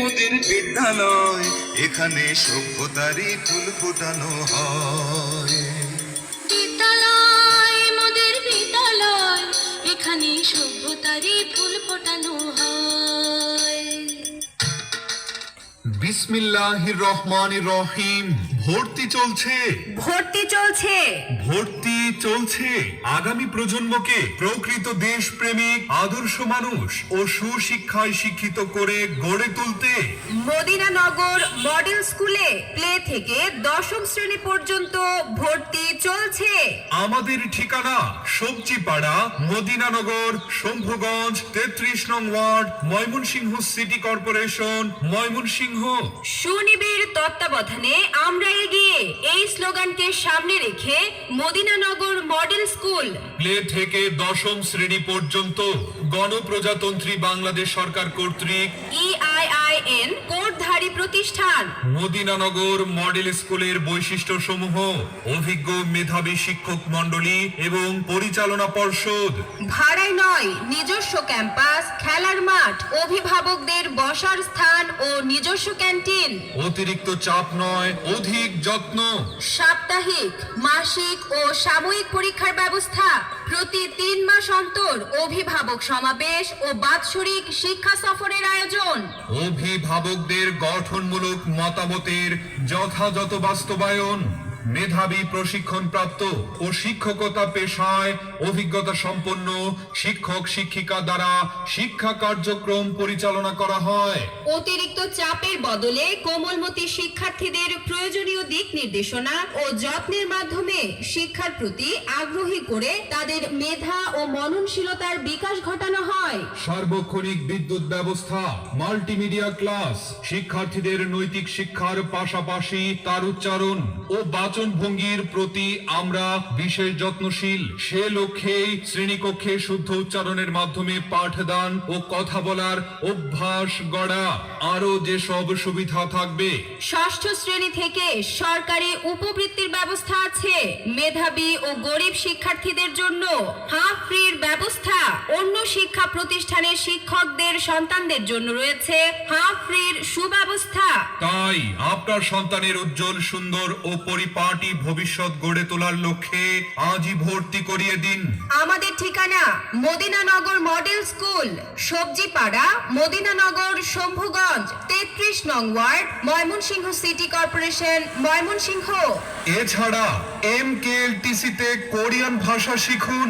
মোদের বিদ্যালয় এখানে সভ্যতারই ফুল ফোটানো হয়। বিদ্যালয় মোদের বিদ্যালয় এখানে সভ্যতারই ফুল ফোটানো হয়। বিসমিল্লাহির রহমানির রহিম ভর্তি চলছে। ভর্তি চলছে। ভর্তি চলছে। আগামী প্রজন্মকে প্রকৃত দেশপ্রেমিক আদর্শ মানুষ ও সুশিক্ষায় শিক্ষিত করে গড়ে তুলতে। মদিনানগর মডেল স্কুলে প্লে থেকে দশম শ্রেণি পর্যন্ত ভর্তি চলছে। আমাদের ঠিকানা সবজিপাড়া মদিনানগর শম্ভুগঞ্জ তেত্রিশ নং ward Mymensingh city corporation Mymensingh. সুনিবিড় তত্ত্বাবধানে আমরা এগিয়ে এই স্লোগানকে সামনে রেখে মদিনানগর মডেল স্কুল। প্লে থেকে দশম শ্রেণি পর্যন্ত গণপ্রজাতন্ত্রী বাংলাদেশ সরকার কর্তৃক ইআইআইএন কোডধারী প্রতিষ্ঠান। মদিনানগর মডেল স্কুলের বৈশিষ্ট্য সমূহ অভিজ্ঞ মেধাবী শিক্ষক মন্ডলী এবং পরিচালনা পর্ষদ। ভাড়াই নয় নিজস্ব ক্যাম্পাস খেলার মাঠ অভিভাবকদের বসার স্থান ও নিজস্ব ক্যান্টিন। অতিরিক্ত চাপ নয় অধিক যত্ন। সাপ্তাহিক মাসিক ও সাময়িক পরীক্ষার ব্যবস্থা। প্রতি তিন মাস অন্তর অভিভাবক সমাবেশ ও বাৎসরিক শিক্ষা সফরের আয়োজন। অভিভাবকদের গঠনমূলক মতামতের যথাযথ বাস্তবায়ন। মেধাবী প্রশিক্ষণপ্রাপ্ত ও শিক্ষকতা পেশায় অভিজ্ঞতা সম্পন্ন শিক্ষক শিক্ষিকা দ্বারা শিক্ষা কার্যক্রম পরিচালনা করা হয়। অতিরিক্ত চাপের বদলে কোমলমতি শিক্ষার্থীদের প্রয়োজনীয় দিক নির্দেশনা ও যত্নের মাধ্যমে শিক্ষার প্রতি আগ্রহী করে তাদের মেধা ও মননশীলতার বিকাশ ঘটানো হয়। সার্বক্ষণিক বিদ্যুৎ ব্যবস্থা মাল্টিমিডিয়া ক্লাস শিক্ষার্থীদের নৈতিক শিক্ষার পাশাপাশি তার উচ্চারণ ও বাচন ভঙ্গির প্রতি আমরা বিশেষ যত্নশীল। সে লক্ষ্যেই শ্রেণীকক্ষে শুদ্ধ উচ্চারণের মাধ্যমে পাঠদান ও কথা বলার অভ্যাস গড়া। আরও যেসব সুবিধা থাকবে। ষষ্ঠ শ্রেণি থেকে সরকারি উপবৃত্তির ব্যবস্থা আছে। মেধাবী ও গরিব শিক্ষার্থীদের জন্য হাফ ফ্রির ব্যবস্থা। অন্য শিক্ষা প্রতিষ্ঠানের শিক্ষকদের সন্তানদের জন্য রয়েছে হাফ ফ্রির সুব্যবস্থা। তাই আপনার সন্তানের উজ্জ্বল সুন্দর ও পরিপাটি ভবিষ্যৎ গড়ে তোলার লক্ষ্যে আজই ভর্তি করিয়ে দিন। আমাদের ঠিকানা মদিনানগর মডেল স্কুল সবজিপাড়া মদিনানগর শম্ভুগঞ্জ তেত্রিশ নং ward Mymensingh city corporation Mymensingh. এছাড়া এম কে তে কোরিয়ান ভাষা শিখুন।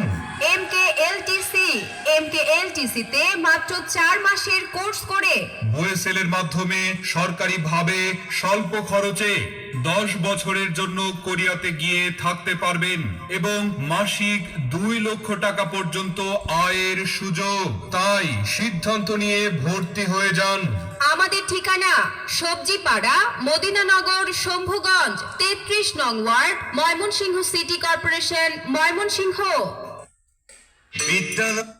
M K LTC M K L এলটিসিতে মাত্র চার মাসের কোর্স করে। বুয়েসেলের মাধ্যমে সরকারিভাবে স্বল্প খরচে দশ বছরের জন্য কোরিয়াতে গিয়ে থাকতে পারবেন এবং মাসিক দুই লক্ষ টাকা পর্যন্ত আয়ের সুযোগ। তাই সিদ্ধান্ত নিয়ে ভর্তি হয়ে যান। আমাদের ঠিকানা সবজিপাড়া মদিনানগর শম্ভুগঞ্জ তেত্রিশ নং ward Mymensingh city corporation Mymensingh. বিদ্যালয়